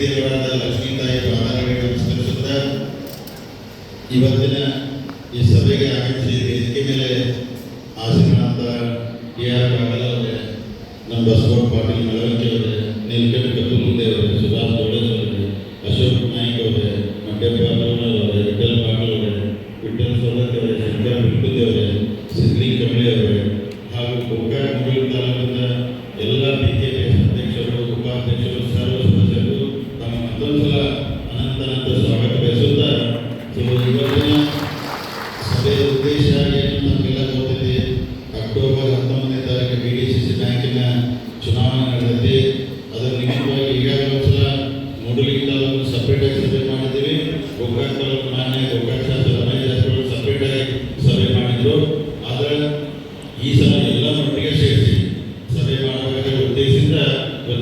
ದೇವರಾದ ಲಕ್ಷ್ಮೀತಾಯಿ ಪಾದಾಗಳಿಗೆ ನಮಸ್ಕರಿಸುತ್ತಾ ಇವತ್ತಿನ ಈ ಸಭೆಗೆ ಆಗಮಿಸಿ ವೇದಿಕೆ ಮೇಲೆ ಆಸೀನರಾದ ಡಿ ಆರ್ ಕಾಗಲ್ ಅವರೇ, ನಮ್ಮ ಬಸವ ಪಾಟೀಲ್ ಮೆಳವಂಕಿ ಅವರೇ, ನೀಲಕಂಠ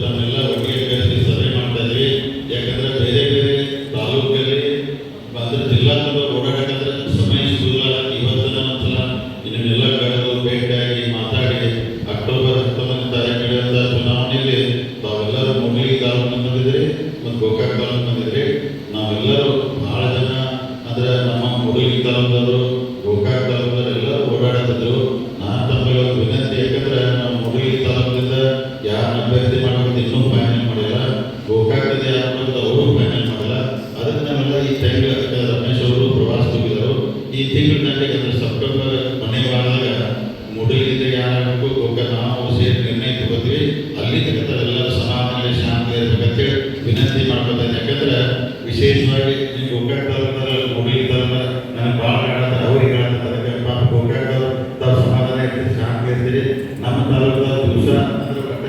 ನಮ್ಮೆಲ್ಲ ಒಟ್ಟಿಗೆ ಕರೆಸಿ ಸಭೆ ಮಾಡ್ತಾ ಇದ್ವಿ. ಯಾಕಂದ್ರೆ ಬೇರೆ ಬೇರೆ ತಾಲೂಕಲ್ಲಿ ಅಂದ್ರೆ ಜಿಲ್ಲಾ ಓಡಾಡಕಂದ್ರೆ ಸಮಯ ಸಿಗುದಿಲ್ಲ. ಇವತ್ತಿನ ಒಂದ್ಸಲ ಇದನ್ನೆಲ್ಲ ಕರೆದು ಭೇಟಿಯಾಗಿ ಮಾತಾಡಿ ಅಕ್ಟೋಬರ್ ಹತ್ತೊಂಬತ್ತನೇ ತಾರೀಕು ನಡೆಯುವಂಥ ಚುನಾವಣೆಯಲ್ಲಿ ತಾವೆಲ್ಲರೂ ಮುಗಿಲಿ ತಾಲೂಕು ಬಂದಿದ್ರಿ ಮತ್ತು ಗೋಕಾಕ್ ತಾಲೂಕು ಬಂದಿದ್ರಿ ನಾವೆಲ್ಲರೂ ಬಹಳ ಜನ ಅಂದ್ರೆ ನಮ್ಮ ಮುಗಿಲಿ ತಾಲೂಕದವರು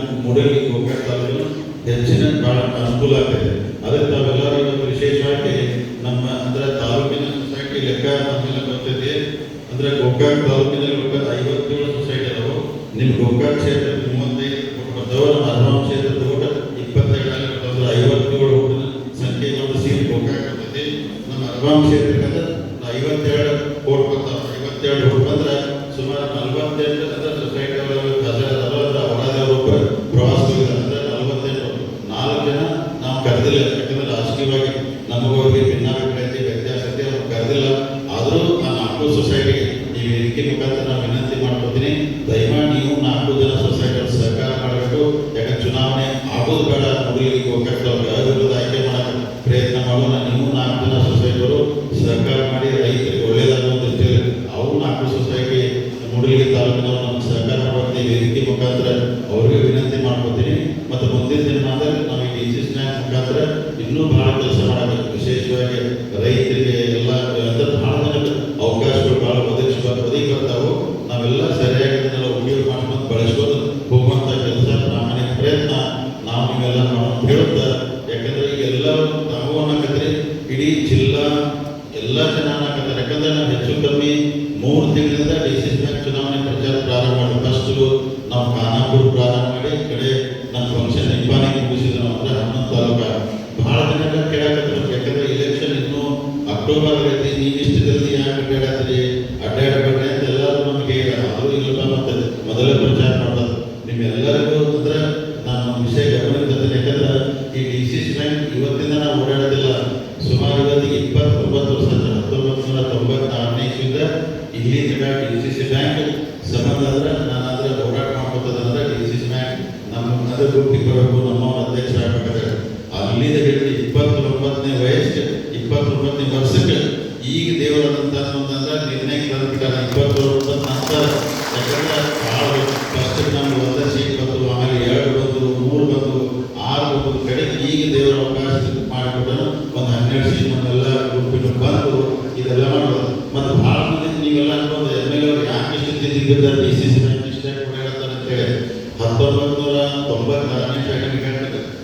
ವಿಶೇಷವಾಗಿ ನಮ್ಮ ಮೂಡಲಿ ತಾಲೂಕಿನ ಹೆಚ್ಚಿನ ಭಾಳ ಅನುಕೂಲ ಆಗ್ತದೆ. ಅದಕ್ಕೆ ತಾವೆಲ್ಲರೂ ವಿಶೇಷವಾಗಿ ನಮ್ಮ ಅಂದ್ರೆ ತಾಲೂಕಿನ ಸೊಸೈಟಿ ಲೆಕ್ಕ ನಮ್ಮೆಲ್ಲ ಗೊತ್ತೈತಿ ಅಂದ್ರೆ ಗೋಕಾಕ್ ತಾಲೂಕಿನಲ್ಲಿ ಒಟ್ಟು ಐವತ್ತೇಳು ಸೊಸೈಟಿ ಅದಾವು. ನಿಮ್ಮ ಗೋಕಾಕ್ ಕ್ಷೇತ್ರ ಮೂವತ್ತೈದು ಬರ್ತಾವ ನಮ್ಮ ಹನುಮಾನ್ ಕ್ಷೇತ್ರ ತಗೊಂಡ ಇಪ್ಪತ್ತೈದರಲ್ಲಿ ಬರ್ತಾವ ಐವತ್ತೇಳು ಸಂಖ್ಯೆ ಒಂದು ಸೀಟ್ ಗೋಕಾಕ್ ಬರ್ತೈತಿ ನಮ್ಮ ಹನುಮಾನ್ ಕ್ಷೇತ್ರಕ್ಕೆ ನಾಲ್ಕು ಸೊಸೈಟಿಗೆ ಈ ವೇದಿಕೆ ಮುಖಾಂತರ ನಾನು ವಿನಂತಿ ಮಾಡ್ಕೊತೀನಿ ದಯಮಾಡಿ ನೀವು ನಾಲ್ಕು ಜನ ಸೊಸೈಟಿ ಸರ್ಕಾರ ಮಾಡಬೇಕು ಯಾಕಂದ್ರೆ ಚುನಾವಣೆ ಆಗೋದು ಬೇಡ ಮುಗಿಲಿಗೆ ಗೋಕಾಕ್ದವ್ರಿಗೆ ಅವಿರೋಧ ಆಯ್ಕೆ ಮಾಡಕ್ಕೆ ಪ್ರಯತ್ನ ಮಾಡೋಣ ನೀವು ನಾಲ್ಕು ಜನ ಸೊಸೈಟಿಯವರು ಸರ್ಕಾರ ಮಾಡಿ ರೈತರಿಗೆ ಒಳ್ಳೇದಾಗುವಂತ ಅಂತೇಳಿ ಅವರು ನಾಲ್ಕು ಸೊಸೈಟಿ ಮುಡಲಿಗೆ ತಾಲೂಕಿನವರು ಸರ್ಕಾರ ಸಹಕಾರ ಮಾಡುವಂತ ಈ ವೇದಿಕೆ ಮುಖಾಂತರ ಅವ್ರಿಗೆ ವಿನಂತಿ ಮಾಡ್ಕೊತೀನಿ ಮತ್ತು ಮುಂದಿನ ದಿನ ನಾವು ಈ ಡಿ ಸಿ ಮುಖಾಂತರ ಇನ್ನೂ ಬಹಳ ಕೆಲಸ ಮಾಡಬೇಕು. ವಿಶೇಷವಾಗಿ ಎಲ್ಲರೂ ನಾವು ಅನ್ನಕತ್ರಿ ಇಡೀ ಜಿಲ್ಲಾ ಎಲ್ಲ ಜನ ಅನ್ನಕತ್ತಾರೆ ಯಾಕಂದ್ರೆ ನಾವು ಹೆಚ್ಚು ಕಮ್ಮಿ ಮೂರು ತಿಂಗಳಿಂದ ಡಿ ಸಿ ಬ್ಯಾಂಕ್ ಚುನಾವಣೆ ಪ್ರಚಾರ ಪ್ರಾರಂಭ ಮಾಡಿ ಫಸ್ಟ್ ನಾವು ಖಾನಾಪುರ ಪ್ರಾರಂಭ ಮಾಡಿ ಕಡೆ ನಮ್ಮ ಫಂಕ್ಷನ್ ಇಬ್ಬಾನಿಗೆ ಮುಗಿಸಿದ್ರು ಅಂದ್ರೆ ಹನ್ನೊಂದು ತಾಲೂಕ. ಬಹಳ ದಿನ ಕೇಳಾಕತ್ರು ಯಾಕಂದ್ರೆ ಇಲೆಕ್ಷನ್ ಇನ್ನೂ ಅಕ್ಟೋಬರ್ ಐತಿ ನೀವು ಇಷ್ಟದಲ್ಲಿ ಯಾಕೆ ಅಡ್ಡಾಡತ್ರಿ ಅಡ್ಡಾಡಬೇಡ್ರಿ ಅಂತ ಎಲ್ಲರೂ ನಮಗೆ ಅದು ಇಲ್ಲಪ್ಪ ಮತ್ತೆ ಮೊದಲೇ ಪ್ರಚಾರ ಮಾಡೋದು ನಿಮ್ಮೆಲ್ಲರಿಗೂ ಅಂದ್ರೆ ನಾನು ವಿಷಯ ಅಂದ್ರೆ ನಾನು ಅದ್ರ ಹೋರಾಟ ಮಾಡ್ಕೊತದಂದ್ರೆ ಡಿ ಇಸ್ ಮ್ಯಾಟ್ ಬ್ಯಾಂಕ್ ನಮ್ಮ ಅದ್ರ ಗ್ರೂಪಿಗೆ ಬರಬೇಕು ನಮ್ಮ ಅಧ್ಯಕ್ಷ ಆಗ್ಬೇಕಾದ್ರೆ. ಅಲ್ಲಿಂದ ಹಿಡಿದು ಇಪ್ಪತ್ತೊಂಬತ್ತನೇ ವಯಸ್ಸು, ಇಪ್ಪತ್ತೊಂಬತ್ತನೇ ವರ್ಷಕ್ಕೆ ಈಗ ದೇವರಂತ ಅಂತಂದ್ರೆ ನಿರ್ಣಯ ತಂದ್ಬಿಟ್ಟಾರೆ ಇಪ್ಪತ್ತೊಂಬತ್ತು ನಂತರ ಯಾಕಂದ್ರೆ ಭಾಳ ಫಸ್ಟ್ ನಮ್ಗೆ ಒಂದೇ ಸೀಟ್ ಬಂತು, ಆಮೇಲೆ ಎರಡು ಬಂದು ಮೂರು ಬಂದು ಆರು ಬಂದು ಕಡೆ ಈಗ ದೇವರ ಅವಕಾಶ ಮಾಡಿಕೊಟ್ಟರು ಒಂದು ಹನ್ನೆರಡು ಸೀಟ್ ನಮ್ಮೆಲ್ಲ ಗ್ರೂಪಿನ ಬಂದು ಇದೆಲ್ಲ ಮಾಡೋದು. ಮತ್ತು ಭಾಳ ಮಂದಿ ನೀವೆಲ್ಲ ಅನ್ಬೋದು ಇಷ್ಟು ತಿಂದಿದ್ದಾರೆ ಡಿ ಸಿ ಸಿ ಬ್ಯಾಂಕ್ ಇಷ್ಟೇ ನೂರ ತೊಂಬತ್ತಾರನೇ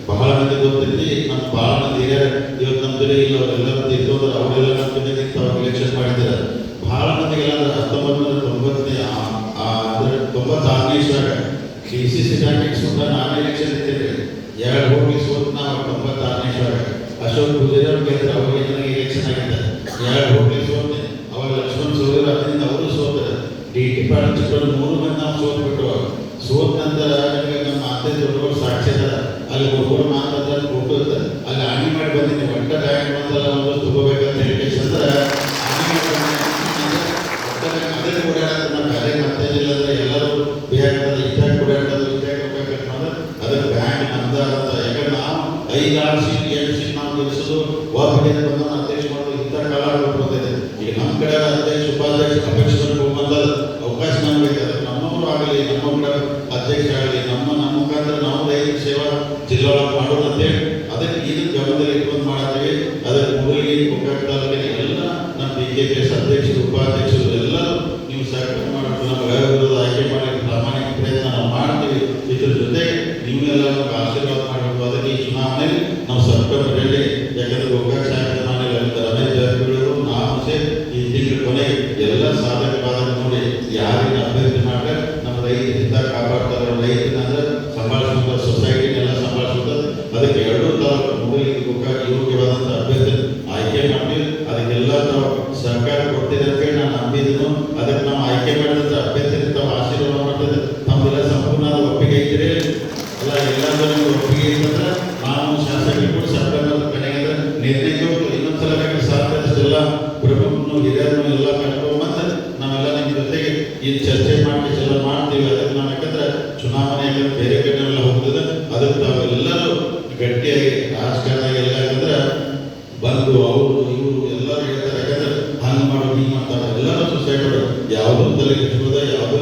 ಬಹಳ ಮಂದಿ ಗೊತ್ತೈತಿ ನಮ್ಮ ಭಾಳ ಮಂದಿ ಇವತ್ತು ನಮ್ಮ ಜೊತೆ ಇಲ್ಲ ಅವರೆಲ್ಲರೂ ತಿಳ್ಕೊಂಡ್ರೆ ಅವರೆಲ್ಲ ನಮ್ಮ ಜೊತೆ ನಿಂತು ಅವ್ರು ಎಲೆಕ್ಷನ್ ಮಾಡಿದ್ದಾರೆ. ಬಹಳ ಮಂದಿಗೆಲ್ಲ ಅಂದ್ರೆ ಹತ್ತೊಂಬತ್ತು ನೂರ ತೊಂಬತ್ತನೇ ತೊಂಬತ್ತಾರನೇ ಇಸ್ವಾಗ ಡಿ ಸಿ ಸಿ ಬ್ಯಾಂಕಿಗೆ ಸುತ್ತ ನಾನೇ ಎಲೆಕ್ಷನ್ ಇದ್ದೇನೆ ಎರಡು ಹೋಗಿ ಸೋತ್ ನಾವು ತೊಂಬತ್ತಾರನೇ ಅಶೋಕ್ ಪೂಜಾರಿ ಅವ್ರು ಗೆದ್ರೆ ಅವಾಗ ನನಗೆ ಎಲೆಕ್ಷನ್ ಆಗಿದ್ದಾರೆ ಎರಡು ಹೋಗಿ ಲಕ್ಷ್ಮಣ್ ಸೋದರ ಮೂರು ಮಂದಿ ನಾವು ಸೋತ್ಬಿಟ್ಟು ಸೋತ ನಂತರ ನಮ್ಮ ಅತ್ತೆ ಸಾಕ್ಷಿ ಅದ ಅಲ್ಲಿ ಹುಡುಗರು ಇರ್ತಾರೆ ಅಲ್ಲಿ ಆಣಿ ಮಾಡಿ ಬಂದಿನಿ. ಒಟ್ಟ ಬ್ಯಾಂಕ್ ಬಂದಲ್ಲ ಒಂದು ತಗೋಬೇಕಂತ ಹೇಳಿ ಅಂದ್ರೆ ಅದೇ ನಮ್ಮ ಬೇರೆ ಮತ್ತೇನಿಲ್ಲ ಅಂದ್ರೆ ಎಲ್ಲರೂ ಹೋಗ್ಬೇಕಂತಂದ್ರೆ ಅಂತ ಯಾಕಂದ್ರೆ ನಾವು ಐದು ಆರು ಸೀಟ್ ಎರಡು ಸೀಟ್ ನಾವು ಒಬ್ಬರಿಗೆ ಬಂದ ಅಧ್ಯಕ್ಷ ಮಾಡೋದು ಇಂಥ ಕಾಲ ಈಗ ನಮ್ಮ ಕಡೆ ಅಧ್ಯಕ್ಷ ಉಪಾಧ್ಯಕ್ಷ ಬಂದ ಅವಕಾಶ ನಮ್ಗೆ ಐತೆ ಅದಕ್ಕೆ ನಮ್ಮವರು ಆಗಲಿ ನಮ್ಮ ಕಡೆ ಅಧ್ಯಕ್ಷ ಆಗಲಿ ನಮ್ಮ ನಮ್ಮ ಮುಖಾಂತರ ನಾವು ದೈಹಿಕ ಸೇವಾ ಜಿಲ್ಲಾ ಮಾಡೋದಂತೆ ಅದಕ್ಕೆ ಇದು ಗಮನದಲ್ಲಿ ಇಟ್ಕೊಂಡು ಮಾಡತ್ತೀವಿ ಅದಕ್ಕೆ ಮುಗಲಿ ಕೊಪ್ಪಳ ತಾಲೂಕಿನ ಎಲ್ಲ ನಮ್ಮ ಬಿ ಜೆ ಪಿ ಎಸ್ ಅಧ್ಯಕ್ಷರು, ಉಪಾಧ್ಯಕ್ಷರು ಎಲ್ಲರೂ ನೀವು ಸಹಕಾರ ಮಾಡಬೇಕು. ನಮ್ಮ ವಿರೋಧ ಆಯ್ಕೆ ಮಾಡಿ ಪ್ರಾಮಾಣಿಕ ಪ್ರಯತ್ನ ನಾವು ಮಾಡ್ತೀವಿ. ಇದ್ರ ಜೊತೆ ನಿಮ್ಮೆಲ್ಲ ನಮ್ಗೆ ಆಶೀರ್ವಾದ ಮಾಡಬೇಕು. ಅದಕ್ಕೆ ಈ ಚುನಾವಣೆಯಲ್ಲಿ ನಾವು ಸೆಪ್ಟೆಂಬರಲ್ಲಿ ಯಾಕಂದ್ರೆ ಗೋಕಾಕ್ ಶಾಖೆ ಮಾಡಿಲ್ಲ ರಮೇಶ್ ಜಾರಕಿಹೊಳಿ ನಾವು ಈ ತಿಂಗಳ ಕೊನೆಗೆ ಎಲ್ಲ ಸಾಧಕ ಬಾಧಕ ನೋಡಿ ಯಾರಿಗೆ ಅಭ್ಯರ್ಥಿ ನಿಮ್ಗೆ ಒಪ್ಪಿಗೆ ಇತ್ತಂದ್ರೆ ನಾನು ಶಾಸಕರು ಕೂಡ ಸೆಪ್ಟೆಂಬರ್ ಕಡೆಗೆ ನಿರ್ಣಯಕ್ಕೆ ಹೋಗ್ತೀವಿ. ಇನ್ನೊಂದ್ಸಲ ಬೇಕಾದ್ರೆ ಸಹಕರಿಸಿಲ್ಲ ಪ್ರಮುಖರು ಹಿರಿಯರನ್ನು ಎಲ್ಲ ಕರ್ಕೊಂಡು ಬಂದು ನಾವೆಲ್ಲ ನಿಮ್ಮ ಜೊತೆಗೆ ಈ ಚರ್ಚೆ ಮಾಡಿ ಮಾಡ್ತೀವಿ. ಅದಕ್ಕೆ ನಾವು ಯಾಕಂದ್ರೆ ಚುನಾವಣೆ ಬೇರೆ ಕಡೆ ಎಲ್ಲ ಹೋಗ್ತದೆ ಅದಕ್ಕೆ ತಾವೆಲ್ಲರೂ ಗಟ್ಟಿಯಾಗಿ ರಾಜಕಾರಣ ಎಲ್ಲ ಯಾಕಂದ್ರೆ ಬಂದು ಅವರು, ಇವರು ಎಲ್ಲರೂ ಹೇಳ್ತಾರೆ. ಯಾಕಂದ್ರೆ ಹಂಗೆ ಮಾಡೋದು ಹಿಂಗೆ ಮಾಡ್ತಾರೆ. ಎಲ್ಲರೂ ಸೊಸೈಟಿ ಯಾವುದೋ ತಲೆ ಕೆಡಿಸ್ಬೋದ ಯಾವುದೋ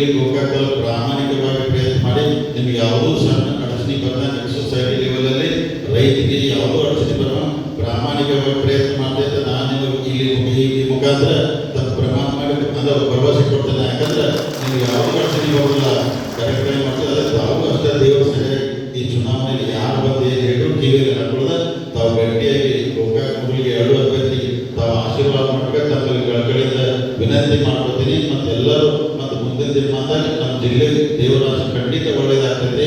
ಮೂಡಲಿಗೆ ಗೋಕಾಕಲ್ಲಿ ಪ್ರಾಮಾಣಿಕವಾಗಿ ಪ್ರಯತ್ನ ಮಾಡಿ, ನಿಮ್ಗೆ ಯಾವುದೂ ಸಣ್ಣ ಅಡಚಣೆ ಬಂದಾಗ ಸೊಸೈಟಿ ಲೆವೆಲಲ್ಲಿ ರೈತರಿಗೆ ಯಾವುದೂ ಅಡಚಣೆ ಬರೋ ಪ್ರಾಮಾಣಿಕವಾಗಿ ಪ್ರಯತ್ನ ಮಾಡ್ತಾ ಇದ್ದೆ ನಾನು ನಿಮಗೆ ಇಲ್ಲಿ ಈ ಮುಖಾಂತರ ತಮ್ಮ ಪ್ರಮಾಣ ಮಾಡಿ ಅಂದ್ರೆ ಭರವಸೆ ಕೊಡ್ತೇನೆ. ಯಾಕಂದ್ರೆ ನಿಮ್ಗೆ ಯಾವುದೂ ಅಡಚಣೆ ಬರೋದಿಲ್ಲ ಕರೆಕ್ಟಾಗಿ ಮಾಡ್ತಾರೆ ತಾವು ಅಷ್ಟೇ ದೇವರ ಸರಿಯಾಗಿ ಈ ಚುನಾವಣೆಯಲ್ಲಿ ಯಾರು ಬಂದು ಏನು ಹೇಳಿದ್ರು ಕಿವಿಯಲ್ಲಿ ಹಾಕೊಳ್ಳೋದ ತಾವು ಗಟ್ಟಿಯಾಗಿ ಗೋಕಾಕ್ ಮುಗಿಲಿಗೆ ಎರಡು ಅಭ್ಯರ್ಥಿ ತಾವು ಆಶೀರ್ವಾದ ಮಾಡ್ಬೇಕು. ತಮ್ಮಲ್ಲಿ ಕಳಕಳಿಯಿಂದ ವಿನಂತಿ ಎಲ್ಲರೂ ಮತ್ತೆ ಮಾತಾಗ ನಮ್ಮ ಜಿಲ್ಲೆ ದೇವರಾಜ ಖಂಡಿತ ಒಳ್ಳೇದಾಗ್ತದೆ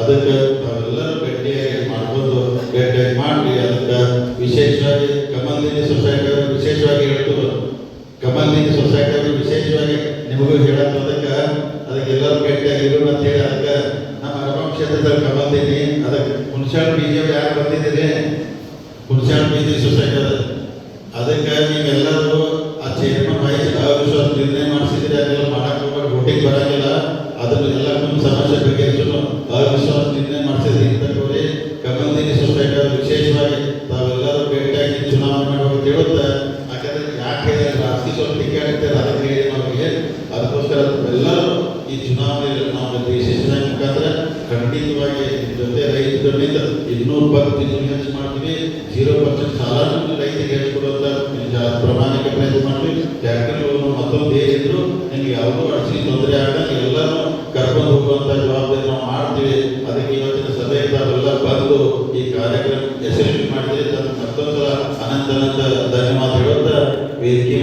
ಅದಕ್ಕೆ ನಾವೆಲ್ಲರೂ ಗಟ್ಟಿಯಾಗಿ ಮಾಡ್ಬೋದು, ಗಟ್ಟಿಯಾಗಿ ಮಾಡಿ ಅದಕ್ಕೆ ವಿಶೇಷವಾಗಿ ಕಮಲ್ ಸೊಸೈಟಿ ಅವರು ವಿಶೇಷವಾಗಿ ಹೇಳ್ತಾರೆ ಕಮಲ್ ಸೊಸೈಟಿ ಅವರು ವಿಶೇಷವಾಗಿ ನಿಮಗೂ ಹೇಳೋದು ಅದಕ್ಕೆ ಅದಕ್ಕೆ ಎಲ್ಲರೂ ಗಟ್ಟಿಯಾಗಿ ಇರೋಣ ಅಂತ ಹೇಳಿ ಅದಕ್ಕೆ ನಮ್ಮ ಅರಮ ಕ್ಷೇತ್ರದಲ್ಲಿ ಕಮಲ್ದಿನಿ ಅದಕ್ಕೆ ಹುಣಸಾಳ ಬಿಜೆಪಿ ಯಾರು ಬಂದಿದ್ದೀರಿ? ಹುಣಸಾಳ ಬಿಜೆಪಿ ಸೊಸೈಟಿ ಅದ ಅದಕ್ಕೆ ನೀವೆಲ್ಲರೂ ಇನ್ನೂರು ಪರ್ಸೆಂಟ್ ಹೆಚ್ಚು ಮಾಡ್ತೀವಿ. ಜೀರೋ ಪರ್ಸೆಂಟ್ ಸಾಲ ರೈತರಿಗೆ ಹೇಳ್ಕೊಡುವಂತ ಪ್ರಮಾಣಕ್ಕೆ ಪ್ರಾಮಾಣಿಕ ಪ್ರಯತ್ನ ಮಾಡ್ತೀವಿ. ಟ್ಯಾಕ್ಟರ್ ಮತ್ತೊಂದು ಏನಿದ್ರು ನಿಮ್ಗೆ ಯಾವುದೋ ಅಡಚಣೆ ತೊಂದರೆ ಆಗಲ್ಲ. ಎಲ್ಲರೂ ಕರ್ಕೊಂಡು ಹೋಗುವಂತ ಜವಾಬ್ದಾರಿ ನಾವು ಮಾಡ್ತೀವಿ. ಅದಕ್ಕೆ ಇವತ್ತಿನ ಸಭೆ ತಾವೆಲ್ಲ ಬಂದು ಈ ಕಾರ್ಯಕ್ರಮ ಯಶಸ್ವಿ ಮಾಡಿದ್ರೆ ಮತ್ತೊಂದು ಅನಂತ ಅನಂತ ಧನ್ಯವಾದಗಳು ವೇದಿಕೆ